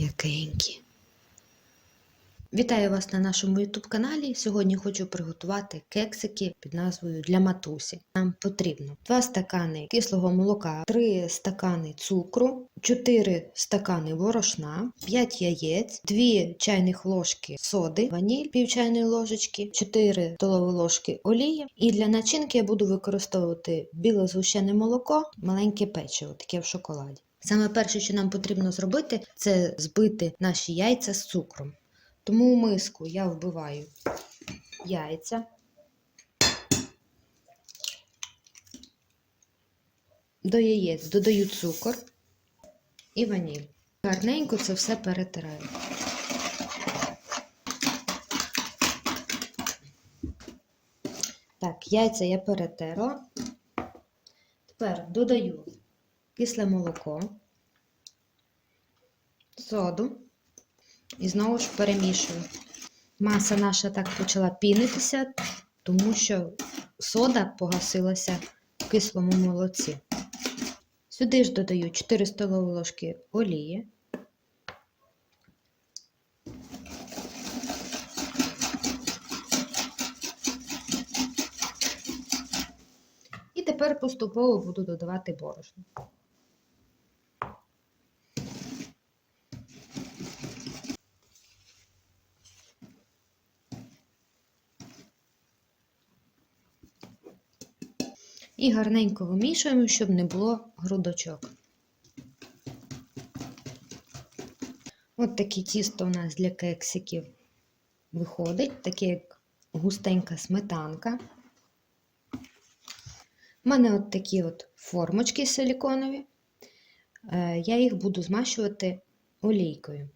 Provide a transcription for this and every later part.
м'якенькі. Вітаю вас на нашому YouTube каналі. Сьогодні хочу приготувати кексики під назвою для матусі. Нам потрібно 2 стакани кислого молока, 3 стакани цукру, 4 стакани борошна, 5 яєць, 2 чайних ложки соди, ваніль, пів чайної ложечки, 4 столові ложки олії. І для начинки я буду використовувати біле згущене молоко, маленьке печиво, таке в шоколаді. Саме перше, що нам потрібно зробити, це збити наші яйця з цукром. Тому в миску я вбиваю яйця. До яєць додаю цукор і ваніль. Гарненько це все перетираю. Так, яйця я перетерла. Тепер додаю кисле молоко, соду. І знову ж перемішую. Маса наша так почала пінитися, тому що сода погасилася в кислому молоці. Сюди ж додаю 4 столові ложки олії. І тепер поступово буду додавати борошно. І гарненько вимішуємо, щоб не було грудочок. От таке тісто у нас для кексиків виходить, таке як густенька сметанка. У мене от такі от формочки силіконові. Е, Я їх буду змащувати олійкою.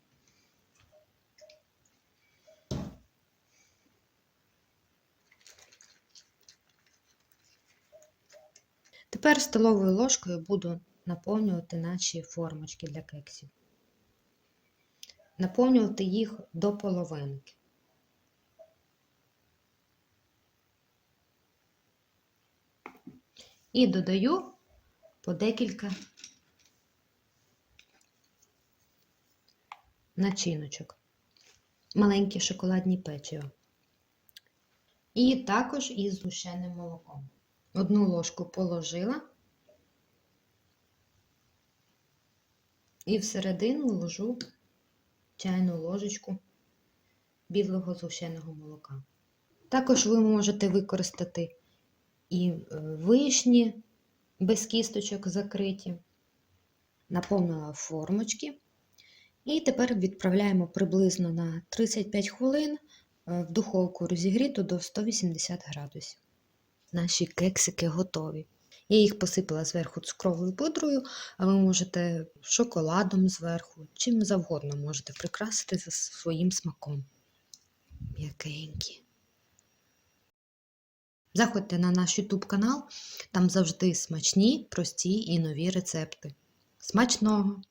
Тепер столовою ложкою буду наповнювати наші формочки для кексів. Наповнювати їх до половинки. І додаю по декілька начиночок, маленькі шоколадні печиво. І також із згущеним молоком. Одну ложку положила і всередину ложу чайну ложечку білого згущеного молока. Також ви можете використати і е, вишні без кісточок закриті, наповнила формочки. І тепер відправляємо приблизно на 35 хвилин е, в духовку розігріту до 180 градусів наші кексики готові. Я їх посипала зверху цукровою пудрою, а ви можете шоколадом зверху, чим завгодно можете прикрасити за своїм смаком. М'якенькі. Заходьте на наш YouTube канал, там завжди смачні, прості і нові рецепти. Смачного!